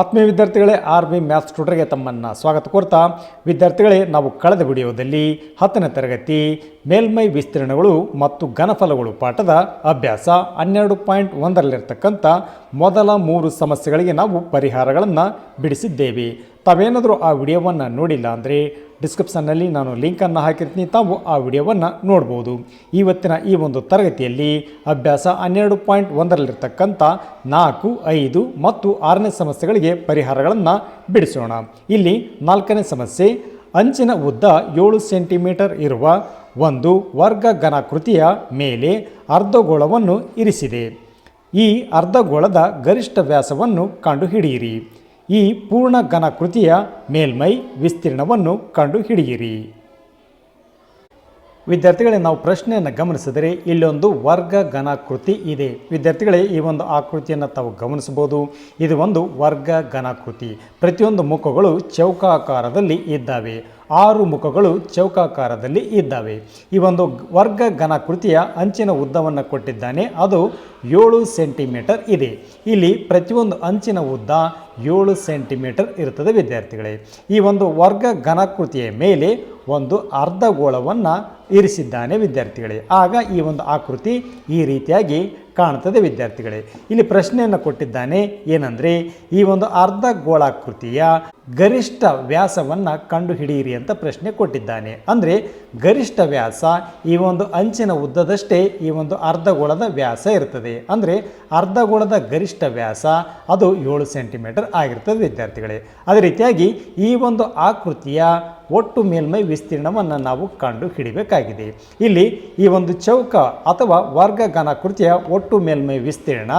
ಆತ್ಮೀಯ ವಿದ್ಯಾರ್ಥಿಗಳೇ, army maths ಟ್ಯೂಟರ್ಗೆ ತಮ್ಮನ್ನು ಸ್ವಾಗತ ಕೋರ್ತಾ, ವಿದ್ಯಾರ್ಥಿಗಳೇ, ನಾವು ಕಳೆದ ವಿಡಿಯೋದಲ್ಲಿ ಹತ್ತನೇ ತರಗತಿ ಮೇಲ್ಮೈ ವಿಸ್ತೀರ್ಣಗಳು ಮತ್ತು ಘನಫಲಗಳು ಪಾಠದ ಅಭ್ಯಾಸ ಹನ್ನೆರಡು ಪಾಯಿಂಟ್ ಒಂದರಲ್ಲಿರ್ತಕ್ಕಂಥ ಮೊದಲ ಮೂರು ಸಮಸ್ಯೆಗಳಿಗೆ ನಾವು ಪರಿಹಾರಗಳನ್ನು ಬಿಡಿಸಿದ್ದೇವೆ. ತಾವೇನಾದರೂ ಆ ವಿಡಿಯೋವನ್ನು ನೋಡಿಲ್ಲ ಅಂದರೆ ಡಿಸ್ಕ್ರಿಪ್ಷನ್ನಲ್ಲಿ ನಾನು ಲಿಂಕನ್ನು ಹಾಕಿರ್ತೀನಿ. ತಾವು ಆ ವಿಡಿಯೋವನ್ನು ನೋಡ್ಬೋದು. ಇವತ್ತಿನ ಈ ಒಂದು ತರಗತಿಯಲ್ಲಿ ಅಭ್ಯಾಸ ಹನ್ನೆರಡು ಪಾಯಿಂಟ್ ಒಂದರಲ್ಲಿರ್ತಕ್ಕಂಥ ನಾಲ್ಕು, ಐದು ಮತ್ತು ಆರನೇ ಸಮಸ್ಯೆಗಳಿಗೆ ಪರಿಹಾರಗಳನ್ನು ಬಿಡಿಸೋಣ. ಇಲ್ಲಿ ನಾಲ್ಕನೇ ಸಮಸ್ಯೆ, ಅಂಚಿನ ಉದ್ದ ಏಳು ಸೆಂಟಿಮೀಟರ್ ಇರುವ ಒಂದು ವರ್ಗ ಘನಾಕೃತಿಯ ಮೇಲೆ ಅರ್ಧಗೋಳವನ್ನು ಇರಿಸಿದೆ. ಈ ಅರ್ಧಗೋಳದ ಗರಿಷ್ಠ ವ್ಯಾಸವನ್ನು ಕಂಡುಹಿಡಿಯಿರಿ. ಈ ಪೂರ್ಣ ಘನಾಕೃತಿಯ ಮೇಲ್ಮೈ ವಿಸ್ತೀರ್ಣವನ್ನು ಕಂಡುಹಿಡಿಯಿರಿ ವಿದ್ಯಾರ್ಥಿಗಳೇ, ನಾವು ಪ್ರಶ್ನೆಯನ್ನು ಗಮನಿಸಿದರೆ ಇಲ್ಲೊಂದು ವರ್ಗ ಘನಾಕೃತಿ ಇದೆ. ವಿದ್ಯಾರ್ಥಿಗಳೇ, ಈ ಒಂದು ಆಕೃತಿಯನ್ನು ತಾವು ಗಮನಿಸಬಹುದು. ಇದು ಒಂದು ವರ್ಗ ಘನಾಕೃತಿ. ಪ್ರತಿಯೊಂದು ಮುಖಗಳು ಚೌಕಾಕಾರದಲ್ಲಿ ಇದ್ದಾವೆ. ಆರು ಮುಖಗಳು ಚೌಕಾಕಾರದಲ್ಲಿ ಇದ್ದಾವೆ. ಈ ಒಂದು ವರ್ಗ ಘನಾಕೃತಿಯ ಅಂಚಿನ ಉದ್ದವನ್ನು ಕೊಟ್ಟಿದ್ದಾನೆ. ಅದು ಏಳು ಸೆಂಟಿಮೀಟರ್ ಇದೆ. ಇಲ್ಲಿ ಪ್ರತಿಯೊಂದು ಅಂಚಿನ ಉದ್ದ ಏಳು ಸೆಂಟಿಮೀಟರ್ ಇರುತ್ತದೆ ವಿದ್ಯಾರ್ಥಿಗಳೇ. ಈ ಒಂದು ವರ್ಗ ಘನಾಕೃತಿಯ ಮೇಲೆ ಒಂದು ಅರ್ಧಗೋಳವನ್ನು ಇರಿಸಿದ್ದಾನೆ ವಿದ್ಯಾರ್ಥಿಗಳೇ. ಆಗ ಈ ಒಂದು ಆಕೃತಿ ಈ ರೀತಿಯಾಗಿ ಕಾಣುತ್ತದೆ ವಿದ್ಯಾರ್ಥಿಗಳೇ. ಇಲ್ಲಿ ಪ್ರಶ್ನೆಯನ್ನು ಕೊಟ್ಟಿದ್ದಾನೆ, ಏನಂದರೆ, ಈ ಒಂದು ಅರ್ಧ ಗೋಳಾಕೃತಿಯ ಗರಿಷ್ಠ ವ್ಯಾಸವನ್ನು ಕಂಡುಹಿಡಿಯಿರಿ ಅಂತ ಪ್ರಶ್ನೆ ಕೊಟ್ಟಿದ್ದಾನೆ. ಅಂದರೆ, ಗರಿಷ್ಠ ವ್ಯಾಸ ಈ ಒಂದು ಅಂಚಿನ ಉದ್ದದಷ್ಟೇ ಈ ಒಂದು ಅರ್ಧಗೋಳದ ವ್ಯಾಸ ಇರ್ತದೆ. ಅಂದರೆ ಅರ್ಧಗೋಳದ ಗರಿಷ್ಠ ವ್ಯಾಸ ಅದು ಏಳು ಸೆಂಟಿಮೀಟರ್ ಆಗಿರ್ತದೆ ವಿದ್ಯಾರ್ಥಿಗಳೇ. ಅದೇ ರೀತಿಯಾಗಿ ಈ ಒಂದು ಆಕೃತಿಯ ಒಟ್ಟು ಮೇಲ್ಮೈ ವಿಸ್ತೀರ್ಣವನ್ನು ನಾವು ಕಂಡು ಹಿಡಿಬೇಕಾಗಿದೆ. ಇಲ್ಲಿ ಈ ಒಂದು ಚೌಕ ಅಥವಾ ವರ್ಗ ಘನಾಕೃತಿಯ ಒಟ್ಟು ಮೇಲ್ಮೈ ವಿಸ್ತೀರ್ಣ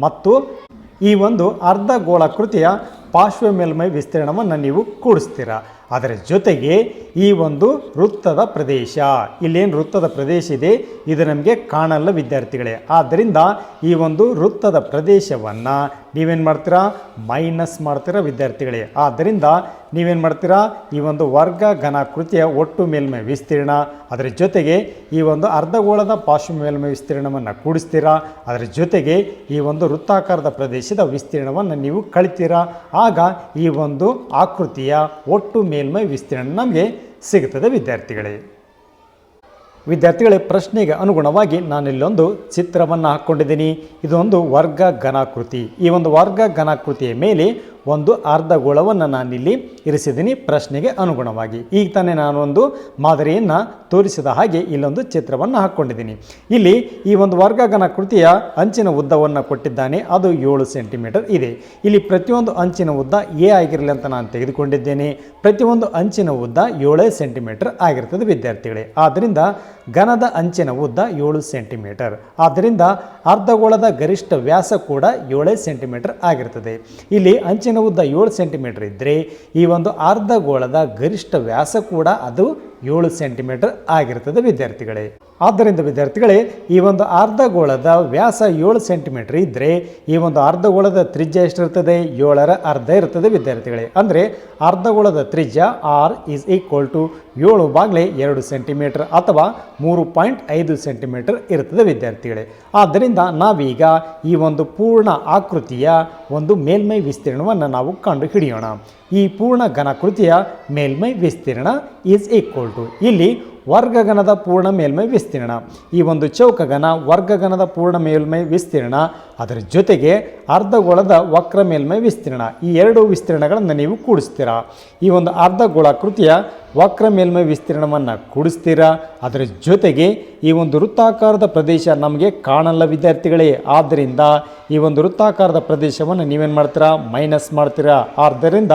ಮತ್ತು ಈ ಒಂದು ಅರ್ಧ ಗೋಳಾಕೃತಿಯ ಪಾರ್ಶ್ವ ಮೇಲ್ಮೈ ವಿಸ್ತೀರ್ಣವನ್ನು ನೀವು ಕೂಡಿಸ್ತೀರಾ. ಅದರ ಜೊತೆಗೆ ಈ ಒಂದು ವೃತ್ತದ ಪ್ರದೇಶ. ಇಲ್ಲೇನು ವೃತ್ತದ ಪ್ರದೇಶ ಇದೆ? ಇದು ನಮಗೆ ಕಾಣಲ್ಲ ವಿದ್ಯಾರ್ಥಿಗಳೇ. ಆದ್ದರಿಂದ ಈ ಒಂದು ವೃತ್ತದ ಪ್ರದೇಶವನ್ನು ನೀವೇನು ಮಾಡ್ತೀರಾ? ಮೈನಸ್ ಮಾಡ್ತೀರಾ ವಿದ್ಯಾರ್ಥಿಗಳೇ. ಆದ್ದರಿಂದ ನೀವೇನು ಮಾಡ್ತೀರಾ? ಈ ಒಂದು ವರ್ಗ ಘನಾಕೃತಿಯ ಒಟ್ಟು ಮೇಲ್ಮೈ ವಿಸ್ತೀರ್ಣ. ಅದರ ಜೊತೆಗೆ ಈ ಒಂದು ಅರ್ಧಗೋಳದ ಪಾರ್ಶ್ವ ಮೇಲ್ಮೈ ವಿಸ್ತೀರ್ಣವನ್ನು ಕೂಡಿಸ್ತೀರಾ? ಅದರ ಜೊತೆಗೆ ಈ ಒಂದು ವೃತ್ತಾಕಾರದ ಪ್ರದೇಶದ ವಿಸ್ತೀರ್ಣವನ್ನು ನೀವು ಕಳಿತೀರಾ? ಆಗ ಈ ಒಂದು ಆಕೃತಿಯ ಒಟ್ಟು ಮೇಲ್ಮೈ ವಿಸ್ತೀರ್ಣ ನಮಗೆ ಸಿಗುತ್ತದೆ ವಿದ್ಯಾರ್ಥಿಗಳೇ. ವಿದ್ಯಾರ್ಥಿಗಳೇ, ಪ್ರಶ್ನೆಗೆ ಅನುಗುಣವಾಗಿ ನಾನಿಲ್ಲೊಂದು ಚಿತ್ರವನ್ನು ಹಾಕ್ಕೊಂಡಿದ್ದೀನಿ ಇದೊಂದು ವರ್ಗ ಘನಾಕೃತಿ ಈ ಒಂದು ವರ್ಗ ಘನಾಕೃತಿಯ ಮೇಲೆ ಒಂದು ಅರ್ಧಗೋಳವನ್ನು ನಾನಿಲ್ಲಿ ಇರಿಸಿದ್ದೀನಿ. ಪ್ರಶ್ನೆಗೆ ಅನುಗುಣವಾಗಿ. ಈಗ ತಾನೇ ನಾನು ಒಂದು ಮಾದರಿಯನ್ನು ತೋರಿಸಿದ ಹಾಗೆ ಇಲ್ಲೊಂದು ಚಿತ್ರವನ್ನು ಹಾಕ್ಕೊಂಡಿದ್ದೀನಿ. ಇಲ್ಲಿ ಈ ಒಂದು ವರ್ಗ ಕೃತಿಯ ಅಂಚಿನ ಉದ್ದವನ್ನು ಕೊಟ್ಟಿದ್ದಾನೆ. ಅದು ಏಳು ಸೆಂಟಿಮೀಟರ್ ಇದೆ. ಇಲ್ಲಿ ಪ್ರತಿಯೊಂದು ಅಂಚಿನ ಉದ್ದ ಎ ಆಗಿರಲಿ ಅಂತ ನಾನು ತೆಗೆದುಕೊಂಡಿದ್ದೇನೆ. ಪ್ರತಿಯೊಂದು ಅಂಚಿನ ಉದ್ದ ಏಳೇ ಸೆಂಟಿಮೀಟರ್ ಆಗಿರ್ತದೆ ವಿದ್ಯಾರ್ಥಿಗಳೇ. ಆದ್ದರಿಂದ ಘನದ ಅಂಚಿನ ಉದ್ದ ಏಳು ಸೆಂಟಿಮೀಟರ್. ಆದ್ದರಿಂದ ಅರ್ಧಗೋಳದ ಗರಿಷ್ಠ ವ್ಯಾಸ ಕೂಡ ಏಳೇ ಸೆಂಟಿಮೀಟರ್ ಆಗಿರ್ತದೆ. ಇಲ್ಲಿ ಅಂಚಿನ ಉದ್ದ ಏಳು ಸೆಂಟಿಮೀಟರ್ ಇದ್ದರೆ ಈ ಒಂದು ಅರ್ಧಗೋಳದ ಗರಿಷ್ಠ ವ್ಯಾಸ ಕೂಡ ಅದು ಏಳು ಸೆಂಟಿಮೀಟರ್ ಆಗಿರ್ತದೆ ವಿದ್ಯಾರ್ಥಿಗಳೇ. ಆದ್ದರಿಂದ ವಿದ್ಯಾರ್ಥಿಗಳೇ, ಈ ಒಂದು ಅರ್ಧಗೋಳದ ವ್ಯಾಸ ಏಳು ಸೆಂಟಿಮೀಟರ್ ಇದ್ದರೆ ಈ ಒಂದು ಅರ್ಧಗೋಳದ ತ್ರಿಜ್ಯ ಎಷ್ಟಿರ್ತದೆ ಏಳರ ಅರ್ಧ ಇರ್ತದೆ ವಿದ್ಯಾರ್ಥಿಗಳೇ. ಅಂದರೆ ಅರ್ಧಗೋಳದ ತ್ರಿಜ್ಯ ಆರ್ ಈಸ್ ಈಕ್ವಲ್ ಟು ಏಳು ಬಾಗ್ಲೆ ಎರಡು ಸೆಂಟಿಮೀಟರ್ ಅಥವಾ ಮೂರು ಪಾಯಿಂಟ್ ಐದು ಸೆಂಟಿಮೀಟರ್ ಇರ್ತದೆ ವಿದ್ಯಾರ್ಥಿಗಳೇ. ಆದ್ದರಿಂದ ನಾವೀಗ ಈ ಒಂದು ಪೂರ್ಣ ಆಕೃತಿಯ ಒಂದು ಮೇಲ್ಮೈ ವಿಸ್ತೀರ್ಣವನ್ನು ನಾವು ಕಂಡು ಹಿಡಿಯೋಣ ಈ ಪೂರ್ಣ ಘನಕೃತಿಯ ಮೇಲ್ಮೈ ವಿಸ್ತೀರ್ಣ ಈಸ್ ಈಕ್ವಲ್ ಟು ಇಲ್ಲಿ ವರ್ಗಗಣದ ಪೂರ್ಣ ಮೇಲ್ಮೈ ವಿಸ್ತೀರ್ಣ. ಈ ಒಂದು ಚೌಕಗಣ ವರ್ಗಗಣದ ಪೂರ್ಣ ಮೇಲ್ಮೈ ವಿಸ್ತೀರ್ಣ ಅದರ ಜೊತೆಗೆ ಅರ್ಧಗೋಳದ ವಕ್ರ ಮೇಲ್ಮೈ ವಿಸ್ತೀರ್ಣ. ಈ ಎರಡು ವಿಸ್ತೀರ್ಣಗಳನ್ನು ನೀವು ಕೂಡಿಸ್ತೀರಾ? ಈ ಒಂದು ಅರ್ಧಗೋಳಾಕೃತಿಯ ವಕ್ರ ಮೇಲ್ಮೈ ವಿಸ್ತೀರ್ಣವನ್ನು ಕೂಡಿಸ್ತೀರಾ? ಅದರ ಜೊತೆಗೆ ಈ ಒಂದು ವೃತ್ತಾಕಾರದ ಪ್ರದೇಶ ನಮಗೆ ಕಾಣಲ್ಲ ವಿದ್ಯಾರ್ಥಿಗಳೇ. ಆದ್ದರಿಂದ ಈ ಒಂದು ವೃತ್ತಾಕಾರದ ಪ್ರದೇಶವನ್ನು ನೀವೇನು ಮಾಡ್ತೀರಾ? ಮೈನಸ್ ಮಾಡ್ತೀರಾ? ಆದ್ದರಿಂದ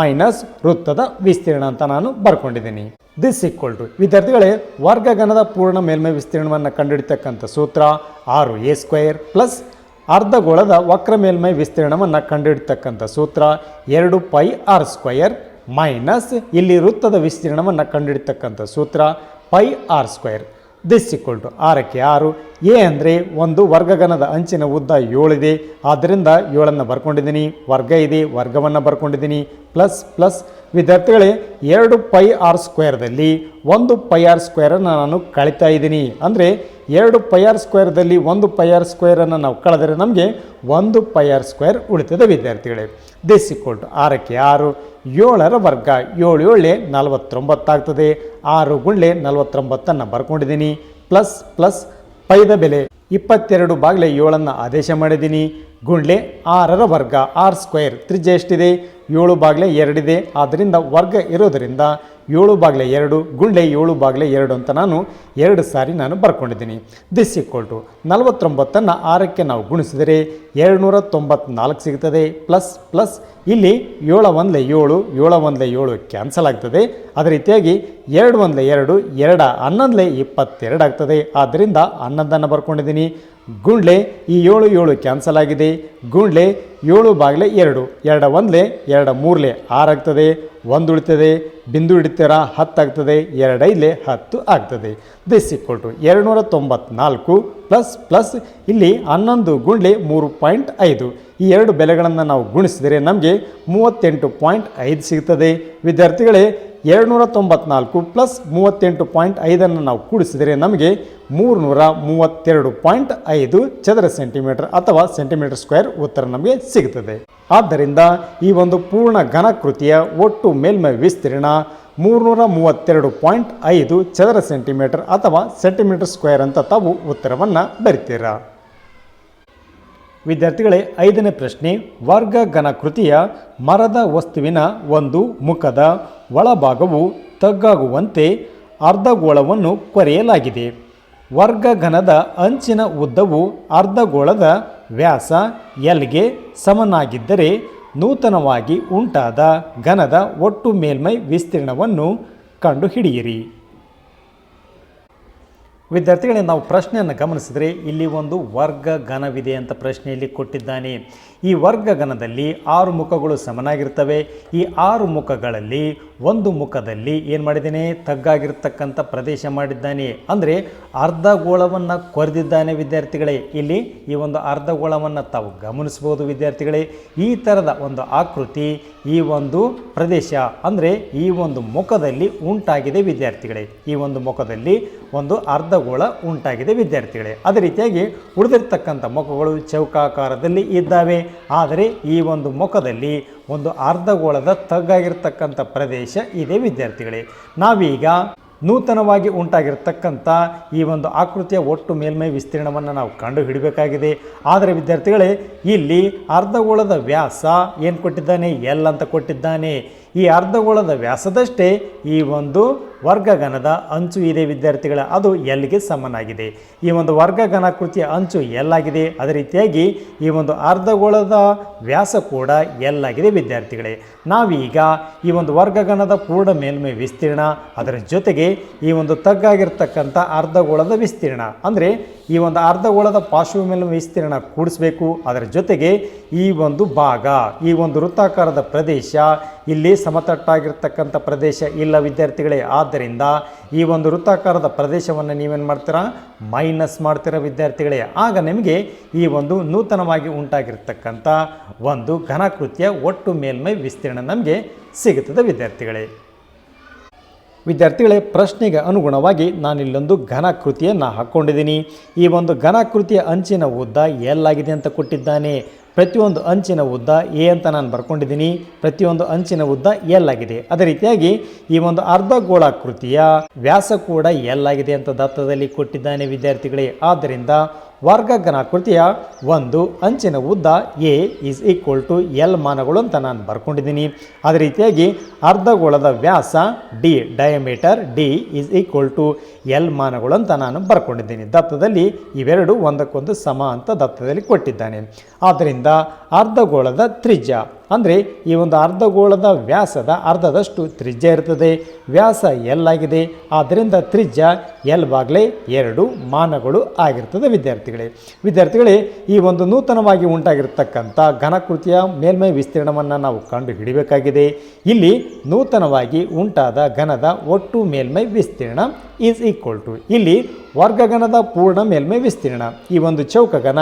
ಮೈನಸ್ ವೃತ್ತದ ವಿಸ್ತೀರ್ಣ ಅಂತ ನಾನು ಬರ್ಕೊಂಡಿದ್ದೀನಿ. ದಿಸ್ ಈಕ್ವಲ್ ಟು ವಿದ್ಯಾರ್ಥಿಗಳೇ, ವರ್ಗಗಣದ ಪೂರ್ಣ ಮೇಲ್ಮೈ ವಿಸ್ತೀರ್ಣವನ್ನು ಕಂಡುಹಿಡಿತಕ್ಕಂಥ ಸೂತ್ರ ಆರು ಎ ಸ್ಕ್ವೇರ್ ಪ್ಲಸ್ ಅರ್ಧಗೋಳದ ವಕ್ರ ಮೇಲ್ಮೈ ವಿಸ್ತೀರ್ಣವನ್ನು ಕಂಡುಹಿಡ್ತಕ್ಕಂಥ ಸೂತ್ರ ಎರಡು ಪೈ ಆರ್ ಸ್ಕ್ವಯರ್ ಮೈನಸ್ ಇಲ್ಲಿ ವೃತ್ತದ ವಿಸ್ತೀರ್ಣವನ್ನು ಕಂಡುಹಿಡ್ತಕ್ಕಂಥ ಸೂತ್ರ pi R square this equal to ಆರಕ್ಕೆ ಆರು. ಎ ಅಂದರೆ ಒಂದು ವರ್ಗಗಣದ ಅಂಚಿನ ಉದ್ದ ಏಳಿದೆ. ಆದ್ದರಿಂದ ಏಳನ್ನು ಬರ್ಕೊಂಡಿದ್ದೀನಿ. ವರ್ಗ ಇದೆ. ವರ್ಗವನ್ನು ಬರ್ಕೊಂಡಿದ್ದೀನಿ. ಪ್ಲಸ್ ಪ್ಲಸ್ ವಿದ್ಯಾರ್ಥಿಗಳೇ, ಎರಡು ಪೈ ಆರ್ ಸ್ಕ್ವೇರ್ದಲ್ಲಿ ಒಂದು ಪೈ ಆರ್ ಸ್ಕ್ವೇರನ್ನು ನಾನು ಕಳೀತಾ ಇದ್ದೀನಿ. ಅಂದರೆ, ಎರಡು ಪೈ ಆರ್ ಸ್ಕ್ವೇರ್ದಲ್ಲಿ ಒಂದು ಪೈ ಆರ್ ಸ್ಕ್ವೇರನ್ನು ನಾವು ಕಳೆದರೆ ನಮಗೆ ಒಂದು ಪೈ ಆರ್ ಸ್ಕ್ವೇರ್ ಉಳಿತದೆ ವಿದ್ಯಾರ್ಥಿಗಳೇ. ದಿಸ್ ಇಕ್ವಲ್ ಟು ಆರಕ್ಕೆ ಆರು, ಏಳರ ವರ್ಗ ಏಳು ಏಳೆ ನಲವತ್ತೊಂಬತ್ತಾಗ್ತದೆ ಆರು ಗುಂಡ್ಲೆ ನಲವತ್ತೊಂಬತ್ತನ್ನು ಬರ್ಕೊಂಡಿದ್ದೀನಿ. ಪ್ಲಸ್ ಪ್ಲಸ್ ಪೈದ ಬೆಲೆ ಇಪ್ಪತ್ತೆರಡು ಬಾಗಿಲೆ ಏಳನ್ನು ಆದೇಶ ಮಾಡಿದ್ದೀನಿ. ಗುಂಡ್ಲೆ ಆರರ ವರ್ಗ, ಆರ್ ಸ್ಕ್ವೇರ್. ತ್ರಿಜ್ಯ ಎಷ್ಟಿದೆ? ಏಳು ಬಾಗಿಲೆ ಎರಡಿದೆ. ಆದ್ದರಿಂದ ವರ್ಗ ಇರೋದರಿಂದ ಏಳು ಬಾಗಿಲೆ ಎರಡು, ಗುಂಡ್ಲೆ ಏಳು ಬಾಗಿಲೆ ಎರಡು ಅಂತ ನಾನು ಎರಡು ಸಾರಿ ನಾನು ಬರ್ಕೊಂಡಿದ್ದೀನಿ. ದಿಸ್ ಈಕ್ವಲ್ ಟು ನಲವತ್ತೊಂಬತ್ತನ್ನು ಆರಕ್ಕೆ ನಾವು ಗುಣಿಸಿದರೆ ಎರಡುನೂರ ತೊಂಬತ್ನಾಲ್ಕು ಸಿಗ್ತದೆ. ಪ್ಲಸ್ ಪ್ಲಸ್ ಇಲ್ಲಿ ಏಳ ಒಂದಲೆ ಏಳು, ಏಳ ಒಂದಲೆ ಏಳು ಕ್ಯಾನ್ಸಲ್ ಆಗ್ತದೆ. ಅದೇ ರೀತಿಯಾಗಿ ಎರಡು ಒಂದಲೆ ಎರಡು, ಎರಡ ಹನ್ನೊಂದಲೆ ಇಪ್ಪತ್ತೆರಡು ಆಗ್ತದೆ. ಆದ್ದರಿಂದ ಹನ್ನೊಂದನ್ನು ಬರ್ಕೊಂಡಿದ್ದೀನಿ. ಗುಂಡ್ಲೆ ಈ ಏಳು ಏಳು ಕ್ಯಾನ್ಸಲ್ ಆಗಿದೆ. ಗುಂಡ್ಲೆ ಏಳು ಬಾಗಿಲೆ ಎರಡು, ಎರಡ ಒಂದ್ಲೆ, ಎರಡ ಮೂರ್ಲೆ ಆರಾಗ್ತದೆ ಒಂದು ಉಳಿತದೆ, ಬಿಂದು ಹಿಡಿತೀರ, ಹತ್ತು ಆಗ್ತದೆ, ಎರಡು ಐದ್ಲೆ ಹತ್ತು ಆಗ್ತದೆ. ದಿಸ್ ಈಕ್ವಲ್ ಟು ಎರಡುನೂರ ತೊಂಬತ್ನಾಲ್ಕು ಪ್ಲಸ್ ಪ್ಲಸ್ ಇಲ್ಲಿ ಹನ್ನೊಂದು ಗುಂಡ್ಲೆ ಮೂರು ಪಾಯಿಂಟ್ ಐದು. ಈ ಎರಡು ಬೆಲೆಗಳನ್ನು ನಾವು ಗುಣಿಸಿದರೆ ನಮಗೆ ಮೂವತ್ತೆಂಟು ಪಾಯಿಂಟ್ ಐದು ಸಿಗ್ತದೆ. ವಿದ್ಯಾರ್ಥಿಗಳೇ ಎರಡುನೂರ ತೊಂಬತ್ನಾಲ್ಕು ಪ್ಲಸ್ ಮೂವತ್ತೆಂಟು ಪಾಯಿಂಟ್ ಐದನ್ನು ನಾವು ಕೂಡಿಸಿದರೆ ನಮಗೆ ಮೂರುನೂರ ಮೂವತ್ತೆರಡು ಪಾಯಿಂಟ್ ಐದು ಚದರ ಸೆಂಟಿಮೀಟರ್ ಅಥವಾ ಸೆಂಟಿಮೀಟರ್ ಸ್ಕ್ವೇರ್ ಉತ್ತರ ನಮಗೆ ಸಿಗುತ್ತದೆ. ಆದ್ದರಿಂದ ಈ ಒಂದು ಪೂರ್ಣ ಘನಕೃತಿಯ ಒಟ್ಟು ಮೇಲ್ಮೈ ವಿಸ್ತೀರ್ಣ ಮೂರುನೂರ ಮೂವತ್ತೆರಡು ಪಾಯಿಂಟ್ ಐದು ಚದರ ಸೆಂಟಿಮೀಟರ್ ಅಥವಾ ಸೆಂಟಿಮೀಟರ್ ಸ್ಕ್ವೇರ್ ಅಂತ ತಾವು ಉತ್ತರವನ್ನು ಬರಿತೀರಾ? ವಿದ್ಯಾರ್ಥಿಗಳೇ, ಐದನೇ ಪ್ರಶ್ನೆ. ವರ್ಗ ಘನಕೃತಿಯ ಮರದ ವಸ್ತುವಿನ ಒಂದು ಮುಖದ ಒಳಭಾಗವು ತಗ್ಗಾಗುವಂತೆ ಅರ್ಧಗೋಳವನ್ನು ಕೊರೆಯಲಾಗಿದೆ. ವರ್ಗ ಘನದ ಅಂಚಿನ ಉದ್ದವು ಅರ್ಧಗೋಳದ ವ್ಯಾಸ ಎಲ್ಗೆ ಸಮನಾಗಿದ್ದರೆ ನೂತನವಾಗಿ ಉಂಟಾದ ಘನದ ಒಟ್ಟು ಮೇಲ್ಮೈ ವಿಸ್ತೀರ್ಣವನ್ನು ಕಂಡುಹಿಡಿಯಿರಿ. ವಿದ್ಯಾರ್ಥಿಗಳೇ, ನಾವು ಪ್ರಶ್ನೆಯನ್ನು ಗಮನಿಸಿದರೆ ಇಲ್ಲಿ ಒಂದು ವರ್ಗ ಘನವಿದೆ ಅಂತ ಪ್ರಶ್ನೆಯಲ್ಲಿ ಕೊಟ್ಟಿದ್ದಾನೆ. ಈ ವರ್ಗ ಘನದಲ್ಲಿ ಆರು ಮುಖಗಳು ಸಮನಾಗಿರ್ತವೆ. ಈ ಆರು ಮುಖಗಳಲ್ಲಿ ಒಂದು ಮುಖದಲ್ಲಿ ಏನು ಮಾಡಿದ್ದೇನೆ? ತಗ್ಗಾಗಿರ್ತಕ್ಕಂಥ ಪ್ರದೇಶ ಮಾಡಿದ್ದಾನೆ. ಅಂದರೆ ಅರ್ಧಗೋಳವನ್ನು ಕೊರೆದಿದ್ದಾನೆ ವಿದ್ಯಾರ್ಥಿಗಳೇ. ಇಲ್ಲಿ ಈ ಒಂದು ಅರ್ಧಗೋಳವನ್ನು ತಾವು ಗಮನಿಸ್ಬೋದು ವಿದ್ಯಾರ್ಥಿಗಳೇ. ಈ ಥರದ ಒಂದು ಆಕೃತಿ ಈ ಒಂದು ಪ್ರದೇಶ, ಅಂದರೆ ಈ ಒಂದು ಮುಖದಲ್ಲಿ ಉಂಟಾಗಿದೆ ವಿದ್ಯಾರ್ಥಿಗಳೇ. ಈ ಒಂದು ಮುಖದಲ್ಲಿ ಒಂದು ಅರ್ಧಗೋಳ ಉಂಟಾಗಿದೆ ವಿದ್ಯಾರ್ಥಿಗಳೇ. ಅದೇ ರೀತಿಯಾಗಿ ಉಳಿದಿರ್ತಕ್ಕಂಥ ಮುಖಗಳು ಚೌಕಾಕಾರದಲ್ಲಿ ಇದ್ದಾವೆ. ಆದರೆ ಈ ಒಂದು ಮುಖದಲ್ಲಿ ಒಂದು ಅರ್ಧಗೋಳದ ತಗ್ಗಾಗಿರ್ತಕ್ಕಂಥ ಪ್ರದೇಶ ಇದೆ ವಿದ್ಯಾರ್ಥಿಗಳೇ. ನಾವೀಗ ನೂತನವಾಗಿ ಉಂಟಾಗಿರ್ತಕ್ಕಂಥ ಈ ಒಂದು ಆಕೃತಿಯ ಒಟ್ಟು ಮೇಲ್ಮೈ ವಿಸ್ತೀರ್ಣವನ್ನು ನಾವು ಕಂಡು ಹಿಡಬೇಕಾಗಿದೆ ಆದರೆ ವಿದ್ಯಾರ್ಥಿಗಳೇ, ಇಲ್ಲಿ ಅರ್ಧಗೋಳದ ವ್ಯಾಸ ಏನು ಕೊಟ್ಟಿದ್ದಾನೆ? ಎಲ್ ಅಂತ ಕೊಟ್ಟಿದ್ದಾನೆ. ಈ ಅರ್ಧಗೋಳದ ವ್ಯಾಸದಷ್ಟೇ ಈ ಒಂದು ವರ್ಗಗಣದ ಅಂಚು ಇದೆ, ವಿದ್ಯಾರ್ಥಿಗಳ. ಅದು ಎಲ್ಗೆ ಸಮನಾಗಿದೆ? ಈ ಒಂದು ವರ್ಗಗಣಾಕೃತಿಯ ಅಂಚು ಎಲ್ಲಾಗಿದೆ? ಅದೇ ರೀತಿಯಾಗಿ ಈ ಒಂದು ಅರ್ಧಗೋಳದ ವ್ಯಾಸ ಕೂಡ ಎಲ್ಲಾಗಿದೆ, ವಿದ್ಯಾರ್ಥಿಗಳೇ. ನಾವೀಗ ಈ ಒಂದು ವರ್ಗಗಣದ ಪೂರ್ಣ ಮೇಲ್ಮೈ ವಿಸ್ತೀರ್ಣ, ಅದರ ಜೊತೆಗೆ ಈ ಒಂದು ತಗ್ಗಾಗಿರ್ತಕ್ಕಂಥ ಅರ್ಧಗೋಳದ ವಿಸ್ತೀರ್ಣ. ಅಂದರೆ ಈ ಒಂದು ಅರ್ಧಗೋಳದ ಪಾರ್ಶ್ವ ಮೇಲ್ಮೈ ವಿಸ್ತೀರ್ಣ ಕೂಡಿಸ್ಬೇಕು, ಅದರ ಜೊತೆಗೆ ಈ ಒಂದು ಭಾಗ, ಈ ಒಂದು ವೃತ್ತಾಕಾರದ ಪ್ರದೇಶ ಇಲ್ಲಿ ಸಮತಟ್ಟಾಗಿರ್ತಕ್ಕಂಥ ಪ್ರದೇಶ ಇಲ್ಲ ವಿದ್ಯಾರ್ಥಿಗಳೇ. ಆದ್ದರಿಂದ ಈ ಒಂದು ವೃತ್ತಾಕಾರದ ಪ್ರದೇಶವನ್ನು ನೀವೇನು ಮಾಡ್ತೀರಾ? ಮೈನಸ್ ಮಾಡ್ತೀರಾ ವಿದ್ಯಾರ್ಥಿಗಳೇ. ಆಗ ನಿಮಗೆ ಈ ಒಂದು ನೂತನವಾಗಿ ಉಂಟಾಗಿರ್ತಕ್ಕಂಥ ಒಂದು ಘನಕೃತಿಯ ಒಟ್ಟು ಮೇಲ್ಮೈ ವಿಸ್ತೀರ್ಣ ನಮಗೆ ಸಿಗುತ್ತದೆ ವಿದ್ಯಾರ್ಥಿಗಳೇ. ವಿದ್ಯಾರ್ಥಿಗಳೇ, ಪ್ರಶ್ನೆಗೆ ಅನುಗುಣವಾಗಿ ನಾನಿಲ್ಲೊಂದು ಘನಾಕೃತಿಯನ್ನು ಹಾಕ್ಕೊಂಡಿದ್ದೀನಿ ಈ ಒಂದು ಘನಕೃತಿಯ ಅಂಚಿನ ಉದ್ದ ಎಲ್ಲಾಗಿದೆ ಅಂತ ಕೊಟ್ಟಿದ್ದಾನೆ. ಪ್ರತಿಯೊಂದು ಅಂಚಿನ ಉದ್ದ ಎ ಅಂತ ನಾನು ಬರ್ಕೊಂಡಿದ್ದೀನಿ. ಪ್ರತಿಯೊಂದು ಅಂಚಿನ ಉದ್ದ ಎಲ್ ಆಗಿದೆ. ಅದೇ ರೀತಿಯಾಗಿ ಈ ಒಂದು ಅರ್ಧ ಗೋಳಾಕೃತಿಯ ವ್ಯಾಸ ಕೂಡ ಎಲ್ಲಾಗಿದೆ ಅಂತ ದತ್ತದಲ್ಲಿ ಕೊಟ್ಟಿದ್ದಾನೆ ವಿದ್ಯಾರ್ಥಿಗಳೇ. ಆದ್ದರಿಂದ ವರ್ಗ ಘನಾಕೃತಿಯ ಒಂದು ಅಂಚಿನ ಉದ್ದ A is equal to L ಮಾನಗಳು ಅಂತ ನಾನು ಬರ್ಕೊಂಡಿದ್ದೀನಿ. ಅದೇ ರೀತಿಯಾಗಿ ಅರ್ಧಗೋಳದ ವ್ಯಾಸ D diameter D is equal to L ಮಾನಗಳು ಅಂತ ನಾನು ಬರ್ಕೊಂಡಿದ್ದೀನಿ. ದತ್ತದಲ್ಲಿ ಇವೆರಡು ಒಂದಕ್ಕೊಂದು ಸಮ ಅಂತ ದತ್ತದಲ್ಲಿ ಕೊಟ್ಟಿದ್ದಾನೆ. ಆದ್ದರಿಂದ ಅರ್ಧಗೋಳದ ತ್ರಿಜ್ಯ. ಅಂದರೆ ಈ ಒಂದು ಅರ್ಧಗೋಳದ ವ್ಯಾಸದ ಅರ್ಧದಷ್ಟು ತ್ರಿಜ್ಯ ಇರ್ತದೆ. ವ್ಯಾಸ ಎಲ್ ಆಗಿದೆ. ಆದ್ದರಿಂದ ತ್ರಿಜ್ಯ ಎಲ್ ಬಾಗಲೇ ಎರಡು ಮಾನಗಳು ಆಗಿರ್ತದೆ ವಿದ್ಯಾರ್ಥಿಗಳೇ. ವಿದ್ಯಾರ್ಥಿಗಳೇ, ಈ ಒಂದು ನೂತನವಾಗಿ ಉಂಟಾಗಿರ್ತಕ್ಕಂಥ ಘನಕೃತಿಯ ಮೇಲ್ಮೈ ವಿಸ್ತೀರ್ಣವನ್ನು ನಾವು ಕಂಡು ಹಿಡಿಬೇಕಾಗಿದೆ ಇಲ್ಲಿ ನೂತನವಾಗಿ ಉಂಟಾದ ಘನದ ಒಟ್ಟು ಮೇಲ್ಮೈ ವಿಸ್ತೀರ್ಣ ಈಸ್ ಈಕ್ವಲ್ ಟು ಇಲ್ಲಿ ವರ್ಗಗಣದ ಪೂರ್ಣ ಮೇಲ್ಮೈ ವಿಸ್ತೀರ್ಣ. ಈ ಒಂದು ಚೌಕಗಣ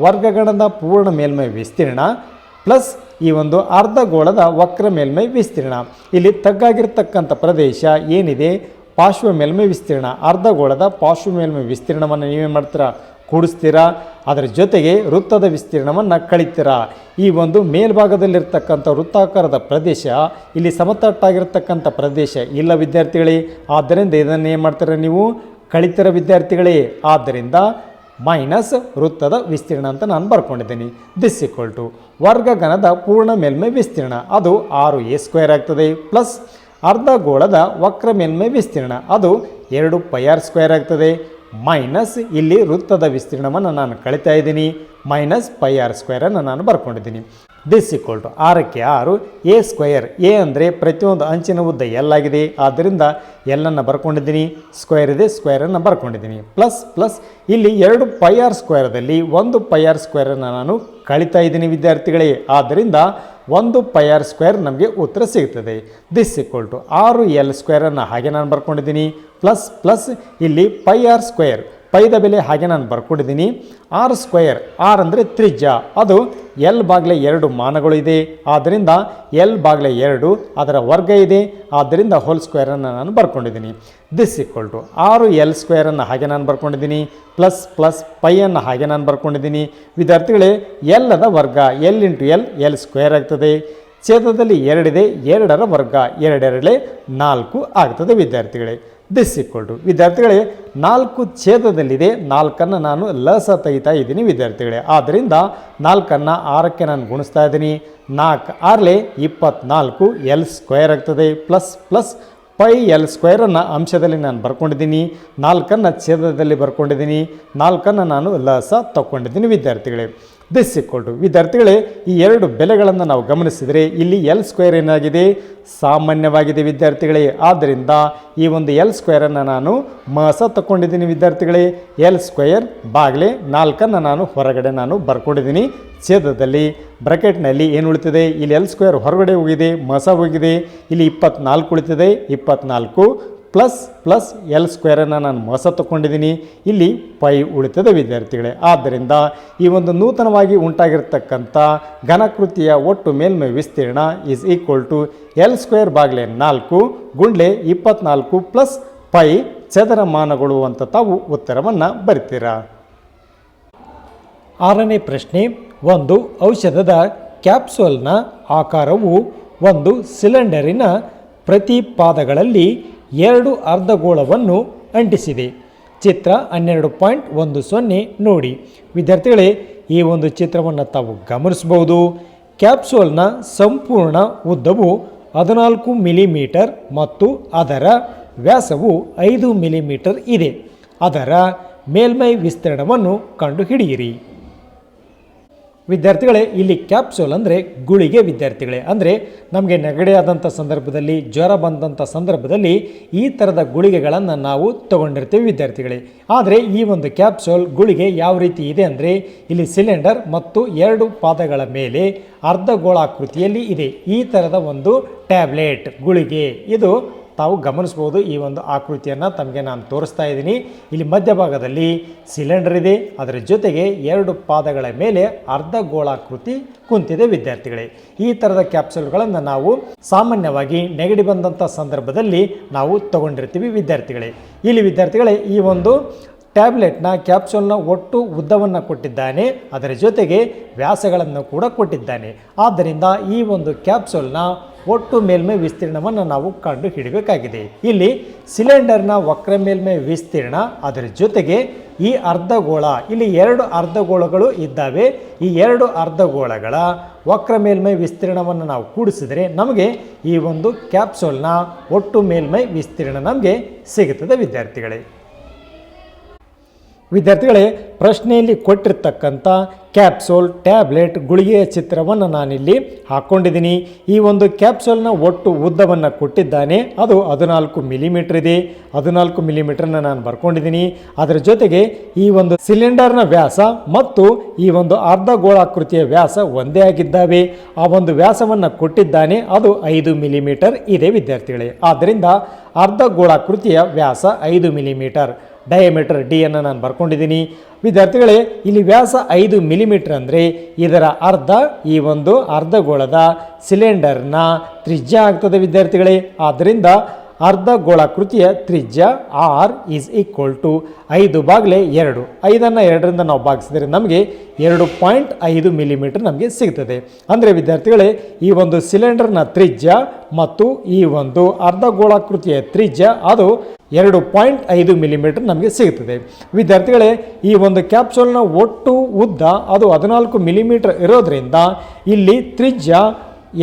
ವರ್ಗಗಣದ ಪೂರ್ಣ ಮೇಲ್ಮೈ ವಿಸ್ತೀರ್ಣ ಪ್ಲಸ್ ಈ ಒಂದು ಅರ್ಧಗೋಳದ ವಕ್ರ ಮೇಲ್ಮೈ ವಿಸ್ತೀರ್ಣ. ಇಲ್ಲಿ ತಗ್ಗಾಗಿರ್ತಕ್ಕಂಥ ಪ್ರದೇಶ ಏನಿದೆ? ಪಾರ್ಶ್ವ ಮೇಲ್ಮೈ ವಿಸ್ತೀರ್ಣ. ಅರ್ಧಗೋಳದ ಪಾರ್ಶ್ವ ಮೇಲ್ಮೈ ವಿಸ್ತೀರ್ಣವನ್ನು ನೀವೇನು ಮಾಡ್ತೀರಾ? ಕೂಡಿಸ್ತೀರಾ? ಅದರ ಜೊತೆಗೆ ವೃತ್ತದ ವಿಸ್ತೀರ್ಣವನ್ನು ಕಳಿತೀರಾ? ಈ ಒಂದು ಮೇಲ್ಭಾಗದಲ್ಲಿರ್ತಕ್ಕಂಥ ವೃತ್ತಾಕಾರದ ಪ್ರದೇಶ, ಇಲ್ಲಿ ಸಮತಟ್ಟಾಗಿರ್ತಕ್ಕಂಥ ಪ್ರದೇಶ ಇಲ್ಲ ವಿದ್ಯಾರ್ಥಿಗಳೇ. ಆದ್ದರಿಂದ ಇದನ್ನು ಏನು ಮಾಡ್ತೀರಾ ನೀವು? ಕಳಿತರ ವಿದ್ಯಾರ್ಥಿಗಳೇ? ಆದ್ದರಿಂದ ಮೈನಸ್ ವೃತ್ತದ ವಿಸ್ತೀರ್ಣ ಅಂತ ನಾನು ಬರ್ಕೊಂಡಿದ್ದೀನಿ. ದಿಸ್ ಈಕ್ವಲ್ ಟು ವರ್ಗಗಣದ ಪೂರ್ಣ ಮೇಲ್ಮೈ ವಿಸ್ತೀರ್ಣ. ಅದು ಆರು ಎ ಸ್ಕ್ವೇರ್ ಆಗ್ತದೆ. ಪ್ಲಸ್ ಅರ್ಧ ಗೋಳದ ವಕ್ರ ಮೇಲ್ಮೈ ವಿಸ್ತೀರ್ಣ. ಅದು ಎರಡು ಪೈ ಆರ್ ಸ್ಕ್ವೇರ್ ಆಗ್ತದೆ. ಮೈನಸ್ ಇಲ್ಲಿ ವೃತ್ತದ ವಿಸ್ತೀರ್ಣವನ್ನು ನಾನು ಕಳಿತಾ ಇದ್ದೀನಿ. ಮೈನಸ್ ಪೈ ಆರ್ ಸ್ಕ್ವೇರನ್ನು ನಾನು ಬರ್ಕೊಂಡಿದ್ದೀನಿ. ದಿಸ್ ಈಕ್ವಲ್ ಟು ಆರಕ್ಕೆ ಆರು ಎ ಸ್ಕ್ವಯರ್ ಎ ಅಂದರೆ ಪ್ರತಿಯೊಂದು ಅಂಚಿನ ಉದ್ದ ಎಲ್ಲಾಗಿದೆ ಆದ್ದರಿಂದ ಎಲ್ಲನ್ನು ಬರ್ಕೊಂಡಿದ್ದೀನಿ. ಸ್ಕ್ವೇರ್ ಇದೆ ಸ್ಕ್ವೇರನ್ನು ಬರ್ಕೊಂಡಿದ್ದೀನಿ. ಪ್ಲಸ್ ಪ್ಲಸ್ ಇಲ್ಲಿ ಎರಡು ಪೈ ಆರ್ ಸ್ಕ್ವೇರದಲ್ಲಿ ಒಂದು ಪೈ ಆರ್ ಸ್ಕ್ವೇರನ್ನು ನಾನು ಕಳಿತಾ ಇದ್ದೀನಿ ವಿದ್ಯಾರ್ಥಿಗಳೇ. ಆದ್ದರಿಂದ ಒಂದು ಪೈ ಆರ್ ಸ್ಕ್ವೇರ್ ನಮಗೆ ಉತ್ತರ ಸಿಗ್ತದೆ. ದಿಸ್ ಈಕ್ವಲ್ ಟು ಆರು ಎಲ್ ಸ್ಕ್ವೇರನ್ನು ಹಾಗೆ ನಾನು ಬರ್ಕೊಂಡಿದ್ದೀನಿ. ಪ್ಲಸ್ ಪ್ಲಸ್ ಇಲ್ಲಿ ಪೈ ಆರ್ ಸ್ಕ್ವೇರ್ ಪೈದ ಬೆಲೆ ಹಾಗೆ ನಾನು ಬರ್ಕೊಂಡಿದ್ದೀನಿ. ಆರ್ ಸ್ಕ್ವೇರ್, ಆರ್ ಅಂದರೆ ತ್ರಿಜ್ಯ. ಅದು ಎಲ್ ಬಾಗಿಲೆ ಎರಡು ಮಾನಗಳು ಇದೆ. ಆದ್ದರಿಂದ ಎಲ್ ಬಾಗ್ಲೆ ಎರಡು ಅದರ ವರ್ಗ ಇದೆ. ಆದ್ದರಿಂದ ಹೋಲ್ ಸ್ಕ್ವೇರನ್ನು ನಾನು ಬರ್ಕೊಂಡಿದ್ದೀನಿ. ದಿಸ್ ಈಕ್ವಲ್ ಟು ಆರು ಎಲ್ ಸ್ಕ್ವೇರನ್ನು ಹಾಗೆ ನಾನು ಬರ್ಕೊಂಡಿದ್ದೀನಿ. ಪ್ಲಸ್ ಪ್ಲಸ್ ಪೈಯನ್ನು ಹಾಗೆ ನಾನು ಬರ್ಕೊಂಡಿದ್ದೀನಿ. ವಿದ್ಯಾರ್ಥಿಗಳೇ, ಎಲ್ಲದ ವರ್ಗ L into L L square ಆಗ್ತದೆ. ಛೇದದಲ್ಲಿ ಎರಡಿದೆ ಎರಡರ ವರ್ಗ ಎರಡೆರಡೇ ನಾಲ್ಕು ಆಗ್ತದೆ ವಿದ್ಯಾರ್ಥಿಗಳೇ. ದಿಸ್ ಈಕ್ವಲ್ ಟು ವಿದ್ಯಾರ್ಥಿಗಳೇ, ನಾಲ್ಕು ಛೇದದಲ್ಲಿದೆ, ನಾಲ್ಕನ್ನು ನಾನು ಲಸ ತೆಗಿತಾ ಇದ್ದೀನಿ ವಿದ್ಯಾರ್ಥಿಗಳೇ. ಆದ್ದರಿಂದ ನಾಲ್ಕನ್ನು ಆರಕ್ಕೆ ನಾನು ಗುಣಿಸ್ತಾ ಇದ್ದೀನಿ. ನಾಲ್ಕು ಆರಲೆ ಇಪ್ಪತ್ನಾಲ್ಕು ಎಲ್ ಸ್ಕ್ವೇರ್ ಆಗ್ತದೆ. ಪ್ಲಸ್ ಪ್ಲಸ್ ಪೈ ಎಲ್ ಸ್ಕ್ವೇರನ್ನು ಅಂಶದಲ್ಲಿ ನಾನು ಬರ್ಕೊಂಡಿದ್ದೀನಿ. ನಾಲ್ಕನ್ನು ಛೇದದಲ್ಲಿ ಬರ್ಕೊಂಡಿದ್ದೀನಿ. ನಾಲ್ಕನ್ನು ನಾನು ಲಸ ತಗೊಂಡಿದ್ದೀನಿ ವಿದ್ಯಾರ್ಥಿಗಳೇ. ದಿಸ್ ಇಕ್ವಲ್ ವಿದ್ಯಾರ್ಥಿಗಳೇ, ಈ ಎರಡು ಬೆಲೆಗಳನ್ನು ನಾವು ಗಮನಿಸಿದರೆ ಇಲ್ಲಿ ಎಲ್ ಸ್ಕ್ವೇರ್ ಏನಾಗಿದೆ? ಸಾಮಾನ್ಯವಾಗಿದೆ ವಿದ್ಯಾರ್ಥಿಗಳೇ. ಆದ್ದರಿಂದ ಈ ಒಂದು ಎಲ್ ಸ್ಕ್ವೇರನ್ನು ನಾನು ಮಸ ತಗೊಂಡಿದ್ದೀನಿ ವಿದ್ಯಾರ್ಥಿಗಳೇ. ಎಲ್ ಸ್ಕ್ವೇರ್ ಬಾಗ್ಲೆ ನಾಲ್ಕನ್ನು ನಾನು ಹೊರಗಡೆ ನಾನು ಬರ್ಕೊಂಡಿದ್ದೀನಿ ಛೇದದಲ್ಲಿ. ಬ್ರಕೆಟ್ನಲ್ಲಿ ಏನು ಉಳಿತಿದೆ? ಇಲ್ಲಿ ಎಲ್ ಸ್ಕ್ವೇರ್ ಹೊರಗಡೆ ಹೋಗಿದೆ, ಮಸ ಹೋಗಿದೆ. ಇಲ್ಲಿ ಇಪ್ಪತ್ನಾಲ್ಕು ಉಳಿತಿದೆ, ಇಪ್ಪತ್ನಾಲ್ಕು. ಪ್ಲಸ್ ಪ್ಲಸ್ ಎಲ್ ಸ್ಕ್ವೇರನ್ನು ನಾನು ಹೊಸ ತಗೊಂಡಿದ್ದೀನಿ ಇಲ್ಲಿ ಪೈ ಉಳಿತದ ವಿದ್ಯಾರ್ಥಿಗಳೇ. ಆದ್ದರಿಂದ ಈ ಒಂದು ನೂತನವಾಗಿ ಉಂಟಾಗಿರ್ತಕ್ಕಂಥ ಘನಕೃತಿಯ ಒಟ್ಟು ಮೇಲ್ಮೈ ವಿಸ್ತೀರ್ಣ is equal to L square ಬಾಗಿಲೆ ನಾಲ್ಕು ಗುಂಡ್ಲೆ ಇಪ್ಪತ್ನಾಲ್ಕು ಪ್ಲಸ್ ಪೈ ಚದರಮಾನಗಳು ಅಂತ ತಾವು ಉತ್ತರವನ್ನು ಬರಿತೀರಾ? ಆರನೇ ಪ್ರಶ್ನೆ, ಒಂದು ಔಷಧದ ಕ್ಯಾಪ್ಸೂಲ್ನ ಆಕಾರವು ಒಂದು ಸಿಲಿಂಡರಿನ ಪ್ರತಿ ಪಾದಗಳಲ್ಲಿ ಎರಡು ಅರ್ಧಗೋಳವನ್ನು ಅಂಟಿಸಿದೆ. ಚಿತ್ರ ಹನ್ನೆರಡು ಪಾಯಿಂಟ್ ಒಂದು ಸೊನ್ನೆ ನೋಡಿ. ವಿದ್ಯಾರ್ಥಿಗಳೇ, ಈ ಒಂದು ಚಿತ್ರವನ್ನು ತಾವು ಗಮನಿಸಬಹುದು. ಕ್ಯಾಪ್ಸೂಲ್ನ ಸಂಪೂರ್ಣ ಉದ್ದವು ಹದಿನಾಲ್ಕು ಮಿಲಿಮೀಟರ್ ಮತ್ತು ಅದರ ವ್ಯಾಸವು ಐದು ಮಿಲಿಮೀಟರ್ ಇದೆ. ಅದರ ಮೇಲ್ಮೈ ವಿಸ್ತೀರ್ಣವನ್ನು ಕಂಡುಹಿಡಿಯಿರಿ. ವಿದ್ಯಾರ್ಥಿಗಳೇ, ಇಲ್ಲಿ ಕ್ಯಾಪ್ಸೂಲ್ ಅಂದರೆ ಗುಳಿಗೆ ವಿದ್ಯಾರ್ಥಿಗಳೇ. ಅಂದರೆ ನಮಗೆ ನೆಗಡಿ ಆದಂಥ ಸಂದರ್ಭದಲ್ಲಿ, ಜ್ವರ ಬಂದಂಥ ಸಂದರ್ಭದಲ್ಲಿ ಈ ಥರದ ಗುಳಿಗೆಗಳನ್ನು ನಾವು ತಗೊಂಡಿರ್ತೀವಿ ವಿದ್ಯಾರ್ಥಿಗಳೇ. ಆದರೆ ಈ ಒಂದು ಕ್ಯಾಪ್ಸೂಲ್ ಗುಳಿಗೆ ಯಾವ ರೀತಿ ಇದೆ ಅಂದರೆ, ಇಲ್ಲಿ ಸಿಲಿಂಡರ್ ಮತ್ತು ಎರಡು ಪಾದಗಳ ಮೇಲೆ ಅರ್ಧ ಗೋಳಾಕೃತಿಯಲ್ಲಿ ಇದೆ. ಈ ಥರದ ಒಂದು ಟ್ಯಾಬ್ಲೆಟ್ ಗುಳಿಗೆ. ಇದು ತಾವು ಗಮನಿಸ್ಬೋದು ಈ ಒಂದು ಆಕೃತಿಯನ್ನು ತಮಗೆ ನಾನು ತೋರಿಸ್ತಾ ಇದ್ದೀನಿ. ಇಲ್ಲಿ ಮಧ್ಯಭಾಗದಲ್ಲಿ ಸಿಲಿಂಡರ್ ಇದೆ. ಅದರ ಜೊತೆಗೆ ಎರಡು ಪಾದಗಳ ಮೇಲೆ ಅರ್ಧ ಗೋಳಾಕೃತಿ ಕುಂತಿದೆ ವಿದ್ಯಾರ್ಥಿಗಳೇ. ಈ ಥರದ ಕ್ಯಾಪ್ಸೂಲ್ಗಳನ್ನು ನಾವು ಸಾಮಾನ್ಯವಾಗಿ ನೆಗಡಿ ಬಂದಂಥ ಸಂದರ್ಭದಲ್ಲಿ ನಾವು ತಗೊಂಡಿರ್ತೀವಿ ವಿದ್ಯಾರ್ಥಿಗಳೇ. ಇಲ್ಲಿ ವಿದ್ಯಾರ್ಥಿಗಳೇ, ಈ ಒಂದು ಟ್ಯಾಬ್ಲೆಟ್ನ, ಕ್ಯಾಪ್ಸೂಲ್ನ ಒಟ್ಟು ಉದ್ದವನ್ನು ಕೊಟ್ಟಿದ್ದಾನೆ. ಅದರ ಜೊತೆಗೆ ವ್ಯಾಸಗಳನ್ನು ಕೂಡ ಕೊಟ್ಟಿದ್ದಾನೆ. ಆದ್ದರಿಂದ ಈ ಒಂದು ಕ್ಯಾಪ್ಸೂಲ್ನ ಒಟ್ಟು ಮೇಲ್ಮೈ ವಿಸ್ತೀರ್ಣವನ್ನು ನಾವು ಕಂಡು ಹಿಡಬೇಕಾಗಿದೆ. ಇಲ್ಲಿ ಸಿಲಿಂಡರ್ನ ವಕ್ರ ಮೇಲ್ಮೈ ವಿಸ್ತೀರ್ಣ, ಅದರ ಜೊತೆಗೆ ಈ ಅರ್ಧಗೋಳ, ಇಲ್ಲಿ ಎರಡು ಅರ್ಧಗೋಳಗಳು ಇದ್ದಾವೆ. ಈ ಎರಡು ಅರ್ಧಗೋಳಗಳ ವಕ್ರ ಮೇಲ್ಮೈ ವಿಸ್ತೀರ್ಣವನ್ನು ನಾವು ಕೂಡಿಸಿದರೆ ನಮಗೆ ಈ ಒಂದು ಕ್ಯಾಪ್ಸೂಲ್ನ ಒಟ್ಟು ಮೇಲ್ಮೈ ವಿಸ್ತೀರ್ಣ ನಮಗೆ ಸಿಗುತ್ತದೆ, ವಿದ್ಯಾರ್ಥಿಗಳೇ. ವಿದ್ಯಾರ್ಥಿಗಳೇ, ಪ್ರಶ್ನೆಯಲ್ಲಿ ಕೊಟ್ಟಿರ್ತಕ್ಕಂಥ ಕ್ಯಾಪ್ಸೋಲ್, ಟ್ಯಾಬ್ಲೆಟ್, ಗುಳಿಗೆಯ ಚಿತ್ರವನ್ನು ನಾನಿಲ್ಲಿ ಹಾಕ್ಕೊಂಡಿದ್ದೀನಿ ಈ ಒಂದು ಕ್ಯಾಪ್ಸೋಲ್ನ ಒಟ್ಟು ಉದ್ದವನ್ನು ಕೊಟ್ಟಿದ್ದಾನೆ. ಅದು ಹದಿನಾಲ್ಕು ಮಿಲಿಮೀಟ್ರ್ ಇದೆ. ಹದಿನಾಲ್ಕು ಮಿಲಿಮೀಟ್ರನ್ನ ನಾನು ಬರ್ಕೊಂಡಿದ್ದೀನಿ. ಅದರ ಜೊತೆಗೆ ಈ ಒಂದು ಸಿಲಿಂಡರ್ನ ವ್ಯಾಸ ಮತ್ತು ಈ ಒಂದು ಅರ್ಧ ಗೋಳಾಕೃತಿಯ ವ್ಯಾಸ ಒಂದೇ ಆಗಿದ್ದಾವೆ. ಆ ಒಂದು ವ್ಯಾಸವನ್ನು ಕೊಟ್ಟಿದ್ದಾನೆ. ಅದು ಐದು ಮಿಲಿಮೀಟರ್ ಇದೆ ವಿದ್ಯಾರ್ಥಿಗಳೇ. ಆದ್ದರಿಂದ ಅರ್ಧ ಗೋಳಾಕೃತಿಯ ವ್ಯಾಸ ಐದು ಮಿಲಿಮೀಟರ್. ಡಯಾಮೀಟರ್ ಡಿ ಅನ್ನು ನಾನು ಬರ್ಕೊಂಡಿದ್ದೀನಿ. ವಿದ್ಯಾರ್ಥಿಗಳೇ, ಇಲ್ಲಿ ವ್ಯಾಸ ಐದು ಮಿಲಿಮೀಟರ್ ಅಂದರೆ ಇದರ ಅರ್ಧ, ಈ ಒಂದು ಅರ್ಧಗೋಳದ ಸಿಲಿಂಡರ್ನ ತ್ರಿಜ್ಯ ಆಗ್ತದೆ ವಿದ್ಯಾರ್ಥಿಗಳೇ. ಆದ್ದರಿಂದ ಅರ್ಧ ಗೋಳಾಕೃತಿಯ ತ್ರಿಜ್ಯ ಆರ್ ಈಸ್ ಈಕ್ವಲ್ ಟು ಐದು ಬಾಗಿಲೆ ಎರಡು. ಐದನ್ನು ಎರಡರಿಂದ ನಾವು ಭಾಗಿಸಿದರೆ ನಮಗೆ ಎರಡು ಪಾಯಿಂಟ್ ಐದು ಮಿಲಿಮೀಟರ್ ನಮಗೆ ಸಿಗ್ತದೆ. ಅಂದರೆ ವಿದ್ಯಾರ್ಥಿಗಳೇ, ಈ ಒಂದು ಸಿಲಿಂಡರ್ನ ತ್ರಿಜ್ಯ ಮತ್ತು ಈ ಒಂದು ಅರ್ಧ ಗೋಳಾಕೃತಿಯ ತ್ರಿಜ್ಯ, ಅದು ಎರಡು ಪಾಯಿಂಟ್ ಐದು ಮಿಲಿಮೀಟರ್ ನಮಗೆ ಸಿಗುತ್ತದೆ. ವಿದ್ಯಾರ್ಥಿಗಳೇ, ಈ ಒಂದು ಕ್ಯಾಪ್ಸೂಲ್ನ ಒಟ್ಟು ಉದ್ದ ಅದು ಹದಿನಾಲ್ಕು ಮಿಲಿಮೀಟರ್ ಇರೋದರಿಂದ ಇಲ್ಲಿ ತ್ರಿಜ್ಯ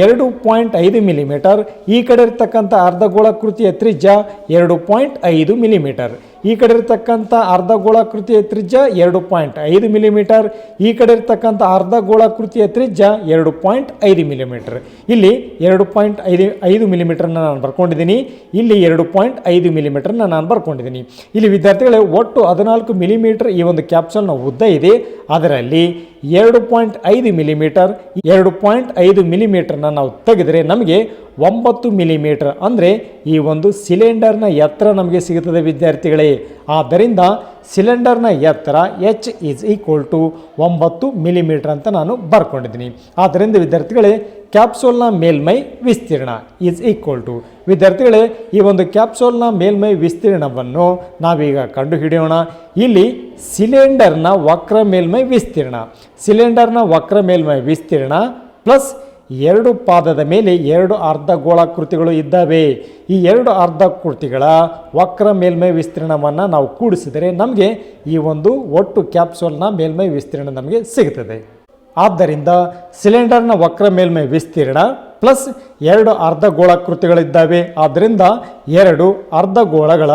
ಎರಡು ಪಾಯಿಂಟ್ ಐದು ಮಿಲಿಮೀಟರ್. ಈ ಕಡೆ ಇರ್ತಕ್ಕಂಥ ಅರ್ಧಗೋಳಾಕೃತಿಯ ತ್ರಿಜ್ಯ ಎರಡು ಪಾಯಿಂಟ್ ಐದು ಮಿಲಿಮೀಟರ್. ಈ ಕಡೆ ಇರ್ತಕ್ಕಂಥ ಅರ್ಧಗೋಳಾಕೃತಿಯ ತ್ರಿಜ್ಯ ಎರಡು ಪಾಯಿಂಟ್ ಐದು ಮಿಲಿಮೀಟರ್. ಈ ಕಡೆ ಇರ್ತಕ್ಕಂಥ ಅರ್ಧಗೋಳಾಕೃತಿಯ ತ್ರಿಜ್ಯ ಎರಡು ಪಾಯಿಂಟ್ ಐದು ಮಿಲಿಮೀಟರ್. ಇಲ್ಲಿ ಎರಡು ಪಾಯಿಂಟ್ ಐದು ಐದು ಮಿಲಿಮೀಟರ್ನ ನಾನು ಬರ್ಕೊಂಡಿದ್ದೀನಿ. ಇಲ್ಲಿ ಎರಡು ಪಾಯಿಂಟ್ ಐದು ಮಿಲಿಮೀಟರ್ನ ನಾನು ಬರ್ಕೊಂಡಿದ್ದೀನಿ. ಇಲ್ಲಿ ವಿದ್ಯಾರ್ಥಿಗಳೇ, ಒಟ್ಟು ಹದಿನಾಲ್ಕು ಮಿಲಿಮೀಟರ್ ಈ ಒಂದು ಕ್ಯಾಪ್ಸೂಲ್ನ ಉದ್ದ ಇದೆ. ಅದರಲ್ಲಿ ಎರಡು ಪಾಯಿಂಟ್ ಐದು ಮಿಲಿಮೀಟರ್. ಎರಡು ಪಾಯಿಂಟ್ ಐದು ಮಿಲಿಮೀಟರ್ನ ನಾವು ತೆಗೆದರೆ ನಮಗೆ ಒಂಬತ್ತು ಮಿಲಿಮೀಟರ್ ಅಂದರೆ ಈ ಒಂದು ಸಿಲಿಂಡರ್ನ ಎತ್ತರ ನಮಗೆ ಸಿಗುತ್ತದೆ ವಿದ್ಯಾರ್ಥಿಗಳೇ. ಆದ್ದರಿಂದ ಸಿಲಿಂಡರ್ನ ಎತ್ತರ ಎಚ್ ಈಸ್ ಈಕ್ವಲ್ ಟು ಒಂಬತ್ತು ಮಿಲಿಮೀಟರ್ ಅಂತ ನಾನು ಬರ್ಕೊಂಡಿದ್ದೀನಿ. ಆದ್ದರಿಂದ ವಿದ್ಯಾರ್ಥಿಗಳೇ ಕ್ಯಾಪ್ಸೂಲ್ನ ಮೇಲ್ಮೈ ವಿಸ್ತೀರ್ಣ ಈಸ್ ಈಕ್ವಲ್ ಟು ವಿದ್ಯಾರ್ಥಿಗಳೇ, ಈ ಒಂದು ಕ್ಯಾಪ್ಸೋಲ್ನ ಮೇಲ್ಮೈ ವಿಸ್ತೀರ್ಣವನ್ನು ನಾವೀಗ ಕಂಡುಹಿಡಿಯೋಣ. ಇಲ್ಲಿ ಸಿಲಿಂಡರ್ನ ವಕ್ರ ಮೇಲ್ಮೈ ವಿಸ್ತೀರ್ಣ. ಸಿಲಿಂಡರ್ನ ವಕ್ರ ಮೇಲ್ಮೈ ವಿಸ್ತೀರ್ಣ ಪ್ಲಸ್ ಎರಡು ಪಾದದ ಮೇಲೆ ಎರಡು ಅರ್ಧ ಗೋಳಾಕೃತಿಗಳು ಇದ್ದಾವೆ. ಈ ಎರಡು ಅರ್ಧಕೃತಿಗಳ ವಕ್ರ ಮೇಲ್ಮೈ ವಿಸ್ತೀರ್ಣವನ್ನು ನಾವು ಕೂಡಿಸಿದರೆ ನಮಗೆ ಈ ಒಂದು ಒಟ್ಟು ಕ್ಯಾಪ್ಸೂಲ್ನ ಮೇಲ್ಮೈ ವಿಸ್ತೀರ್ಣ ನಮಗೆ ಸಿಗುತ್ತದೆ ಆದ್ದರಿಂದ ಸಿಲಿಂಡರ್ನ ವಕ್ರ ಮೇಲ್ಮೈ ವಿಸ್ತೀರ್ಣ ಪ್ಲಸ್ ಎರಡು ಅರ್ಧ ಗೋಳಾಕೃತಿಗಳಿದ್ದಾವೆ. ಆದ್ದರಿಂದ ಎರಡು ಅರ್ಧ ಗೋಳಗಳ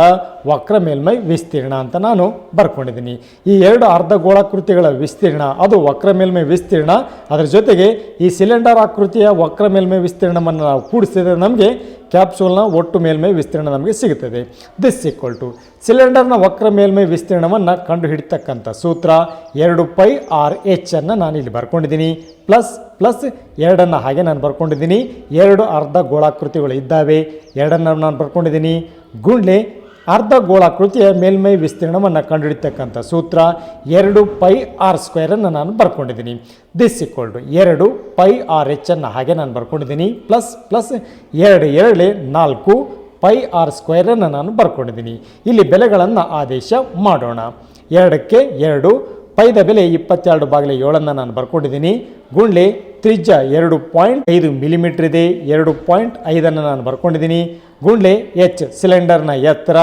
ವಕ್ರ ಮೇಲ್ಮೈ ವಿಸ್ತೀರ್ಣ ಅಂತ ನಾನು ಬರ್ಕೊಂಡಿದ್ದೀನಿ. ಈ ಎರಡು ಅರ್ಧ ಗೋಳಾಕೃತಿಗಳ ವಿಸ್ತೀರ್ಣ, ಅದು ವಕ್ರ ಮೇಲ್ಮೈ ವಿಸ್ತೀರ್ಣ. ಅದರ ಜೊತೆಗೆ ಈ ಸಿಲಿಂಡರ್ ಆಕೃತಿಯ ವಕ್ರ ಮೇಲ್ಮೈ ವಿಸ್ತೀರ್ಣವನ್ನು ನಾವು ಕೂಡಿಸಿದರೆ ನಮಗೆ ಕ್ಯಾಪ್ಸೂಲ್ನ ಒಟ್ಟು ಮೇಲ್ಮೈ ವಿಸ್ತೀರ್ಣ ನಮಗೆ ಸಿಗುತ್ತದೆ. ದಿಸ್ ಈಕ್ವಲ್ ಟು ಸಿಲಿಂಡರ್ನ ವಕ್ರ ಮೇಲ್ಮೈ ವಿಸ್ತೀರ್ಣವನ್ನು ಕಂಡುಹಿಡಿತಕ್ಕಂಥ ಸೂತ್ರ ಎರಡು ಪೈ ಆರ್ ಎಚ್ ಅನ್ನು ನಾನು ಇಲ್ಲಿ ಬರ್ಕೊಂಡಿದ್ದೀನಿ. ಪ್ಲಸ್ ಪ್ಲಸ್ ಎರಡನ್ನು ಹಾಗೆ ನಾನು ಬರ್ಕೊಂಡಿದ್ದೀನಿ. ಎರಡು ಅರ್ಧ ಗೋಳಾಕೃತಿಗಳು ಇದ್ದಾವೆ. ಎರಡನ್ನು ನಾನು ಬರ್ಕೊಂಡಿದ್ದೀನಿ. ಗುಂಡ್ಲೆ ಅರ್ಧ ಗೋಳಾಕೃತಿಯ ಮೇಲ್ಮೈ ವಿಸ್ತೀರ್ಣವನ್ನು ಕಂಡುಹಿಡಿತಕ್ಕಂಥ ಸೂತ್ರ ಎರಡು ಪೈ ಆರ್ ಸ್ಕ್ವೇರನ್ನು ನಾನು ಬರ್ಕೊಂಡಿದ್ದೀನಿ. ದಿಸ್ ಈಕ್ವಲ್ ಟು ಎರಡು ಪೈ ಆರ್ ಎಚ್ ಅನ್ನು ಹಾಗೆ ನಾನು ಬರ್ಕೊಂಡಿದ್ದೀನಿ. ಪ್ಲಸ್ ಪ್ಲಸ್ ಎರಡು ಎರಡು ನಾಲ್ಕು ಪೈ ಆರ್ ಸ್ಕ್ವೇರನ್ನು ನಾನು ಬರ್ಕೊಂಡಿದ್ದೀನಿ. ಇಲ್ಲಿ ಬೆಲೆಗಳನ್ನು ಆದೇಶ ಮಾಡೋಣ. ಎರಡಕ್ಕೆ ಎರಡು ಪೈದ ಬೆಲೆ ಇಪ್ಪತ್ತೆರಡು ಬಾಗಿಲೆ ಏಳನ್ನು ನಾನು ಬರ್ಕೊಂಡಿದ್ದೀನಿ. ಗುಂಡ್ಲೆ ತ್ರಿಜ್ಯ ಎರಡು ಪಾಯಿಂಟ್ ಐದು ಮಿಲಿಮೀಟ್ರ್ ಇದೆ. ಎರಡು ಪಾಯಿಂಟ್ ಐದನ್ನು ನಾನು ಬರ್ಕೊಂಡಿದ್ದೀನಿ. ಗುಂಡ್ಲೆ ಎಚ್ ಸಿಲಿಂಡರ್ನ ಎತ್ತರ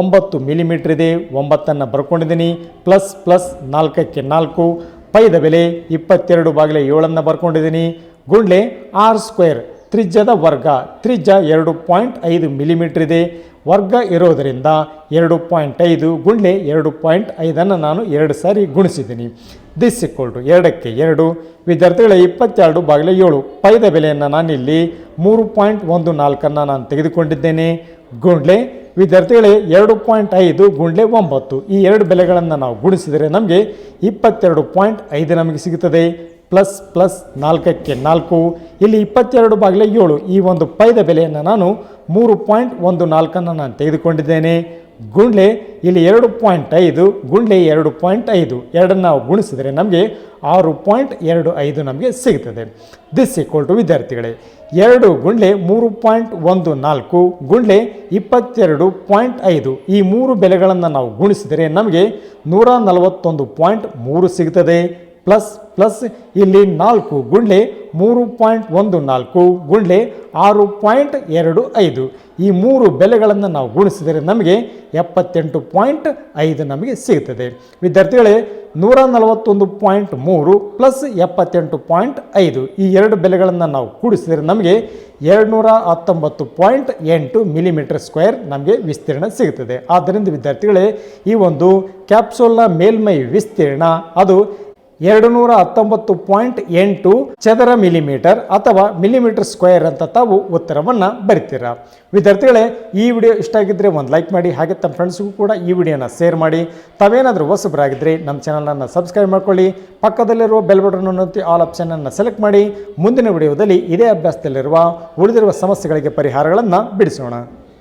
ಒಂಬತ್ತು ಮಿಲಿಮೀಟ್ರ್ ಇದೆ. ಒಂಬತ್ತನ್ನು ಬರ್ಕೊಂಡಿದ್ದೀನಿ. ಪ್ಲಸ್ ಪ್ಲಸ್ ನಾಲ್ಕಕ್ಕೆ ನಾಲ್ಕು. ಪೈದ ಬೆಲೆ ಇಪ್ಪತ್ತೆರಡು ಬಾಗಿಲೆ ಏಳನ್ನು ಬರ್ಕೊಂಡಿದ್ದೀನಿ. ಗುಂಡ್ಲೆ ಆರ್ ಸ್ಕ್ವೇರ್ ತ್ರಿಜ್ಯದ ವರ್ಗ. ತ್ರಿಜ್ಯ ಎರಡು ಪಾಯಿಂಟ್ ಐದು ಮಿಲಿಮೀಟ್ರ್ ಇದೆ. ವರ್ಗ ಇರೋದರಿಂದ ಎರಡು ಪಾಯಿಂಟ್ ಐದು ಗುಂಡ್ಲೆ ಎರಡು ಪಾಯಿಂಟ್ ಐದನ್ನು ನಾನು ಎರಡು ಸಾರಿ ಗುಣಿಸಿದ್ದೀನಿ. ದಿಸ್ ಇಕ್ವಲ್ ಟು ಎರಡಕ್ಕೆ ಎರಡು, ವಿದ್ಯಾರ್ಥಿಗಳ ಇಪ್ಪತ್ತೆರಡು ಬಾಗಿಲೆ ಏಳು. ಪೈದ ಬೆಲೆಯನ್ನು ನಾನಿಲ್ಲಿ ಮೂರು ಪಾಯಿಂಟ್ ಒಂದು ನಾಲ್ಕನ್ನು ನಾನು ತೆಗೆದುಕೊಂಡಿದ್ದೇನೆ. ಗುಂಡ್ಲೆ ವಿದ್ಯಾರ್ಥಿಗಳೇ ಎರಡು ಪಾಯಿಂಟ್ ಐದು ಗುಂಡ್ಲೆ ಒಂಬತ್ತು. ಈ ಎರಡು ಬೆಲೆಗಳನ್ನು ನಾವು ಗುಣಿಸಿದರೆ ನಮಗೆ ಇಪ್ಪತ್ತೆರಡು ಪಾಯಿಂಟ್ ಐದು ನಮಗೆ ಸಿಗುತ್ತದೆ. ಪ್ಲಸ್ ಪ್ಲಸ್ ನಾಲ್ಕಕ್ಕೆ ನಾಲ್ಕು. ಇಲ್ಲಿ ಇಪ್ಪತ್ತೆರಡು ಬಾಗಿಲೆ ಏಳು. ಈ ಒಂದು ಪೈದ ಬೆಲೆಯನ್ನು ನಾನು ಮೂರು ಪಾಯಿಂಟ್ ಒಂದು ನಾಲ್ಕನ್ನು ನಾನು ತೆಗೆದುಕೊಂಡಿದ್ದೇನೆ. ಗುಂಡ್ಲೆ, ಇಲ್ಲಿ ಎರಡು ಪಾಯಿಂಟ್ ಐದು, ಗುಂಡ್ಲೆ ಎರಡು ಪಾಯಿಂಟ್ ಐದು, ಎರಡನ್ನು ನಾವು ಗುಣಿಸಿದರೆ ನಮಗೆ ಆರು ಪಾಯಿಂಟ್ ಎರಡು ಐದು ನಮಗೆ ಸಿಗ್ತದೆ ದಿಸ್ ಈಕ್ವಲ್ ಟು ವಿದ್ಯಾರ್ಥಿಗಳೇ, ಎರಡು ಗುಂಡ್ಲೆ ಮೂರು ಪಾಯಿಂಟ್ ಒಂದು ನಾಲ್ಕು, ಗುಂಡ್ಲೆ ಇಪ್ಪತ್ತೆರಡು ಪಾಯಿಂಟ್ ಐದು, ಈ ಮೂರು ಬೆಲೆಗಳನ್ನು ನಾವು ಗುಣಿಸಿದರೆ ನಮಗೆ ನೂರ ನಲವತ್ತೊಂದು ಪಾಯಿಂಟ್ ಮೂರು ಸಿಗ್ತದೆ ಪ್ಲಸ್ ಪ್ಲಸ್ ಇಲ್ಲಿ ನಾಲ್ಕು ಗುಂಡ್ಲೆ ಮೂರು ಪಾಯಿಂಟ್ ಒಂದು ನಾಲ್ಕು ಗುಂಡ್ಲೆ ಆರು ಪಾಯಿಂಟ್ ಎರಡು ಐದು. ಈ ಮೂರು ಬೆಲೆಗಳನ್ನು ನಾವು ಗುಣಿಸಿದರೆ ನಮಗೆ ಎಪ್ಪತ್ತೆಂಟು ಪಾಯಿಂಟ್ ಐದು ನಮಗೆ ಸಿಗುತ್ತದೆ. ವಿದ್ಯಾರ್ಥಿಗಳೇ, ನೂರ ನಲವತ್ತೊಂದು ಪಾಯಿಂಟ್ ಮೂರು ಪ್ಲಸ್ ಎಪ್ಪತ್ತೆಂಟು ಪಾಯಿಂಟ್ ಐದು. ಈ ಎರಡು ಬೆಲೆಗಳನ್ನು ನಾವು ಕೂಡಿಸಿದರೆ ನಮಗೆ ಎರಡುನೂರ ಹತ್ತೊಂಬತ್ತು ಪಾಯಿಂಟ್ ಎಂಟು ಮಿಲಿಮೀಟರ್ ಸ್ಕ್ವೇರ್ ನಮಗೆ ವಿಸ್ತೀರ್ಣ ಸಿಗುತ್ತದೆ. ಆದ್ದರಿಂದ ವಿದ್ಯಾರ್ಥಿಗಳೇ, ಈ ಒಂದು ಕ್ಯಾಪ್ಸೂಲ್ನ ಮೇಲ್ಮೈ ವಿಸ್ತೀರ್ಣ ಅದು ಎರಡು ನೂರ ಹತ್ತೊಂಬತ್ತು ಪಾಯಿಂಟ್ ಎಂಟು ಚದರ ಮಿಲಿಮೀಟರ್ ಅಥವಾ ಮಿಲಿಮೀಟರ್ ಸ್ಕ್ವೇರ್ ಅಂತ ತಾವು ಉತ್ತರವನ್ನು ಬರಿತೀರಾ. ವಿದ್ಯಾರ್ಥಿಗಳೇ, ಈ ವಿಡಿಯೋ ಇಷ್ಟ ಆಗಿದ್ದರೆ ಒಂದು ಲೈಕ್ ಮಾಡಿ, ಹಾಗೆ ತಮ್ಮ ಫ್ರೆಂಡ್ಸ್ಗೂ ಕೂಡ ಈ ವಿಡಿಯೋನ ಶೇರ್ ಮಾಡಿ. ತಾವೇನಾದರೂ ಹೊಸಬರಾಗಿದ್ದರೆ ನಮ್ಮ ಚಾನಲನ್ನು ಸಬ್ಸ್ಕ್ರೈಬ್ ಮಾಡ್ಕೊಳ್ಳಿ. ಪಕ್ಕದಲ್ಲಿರುವ ಬೆಲ್ ಬಟನ್ ಒತ್ತಿ ಆಲ್ ಆಪ್ಷನನ್ನು ಸೆಲೆಕ್ಟ್ ಮಾಡಿ. ಮುಂದಿನ ವಿಡಿಯೋದಲ್ಲಿ ಇದೇ ಅಭ್ಯಾಸದಲ್ಲಿರುವ ಉಳಿದಿರುವ ಸಮಸ್ಯೆಗಳಿಗೆ ಪರಿಹಾರಗಳನ್ನು ಬಿಡಿಸೋಣ.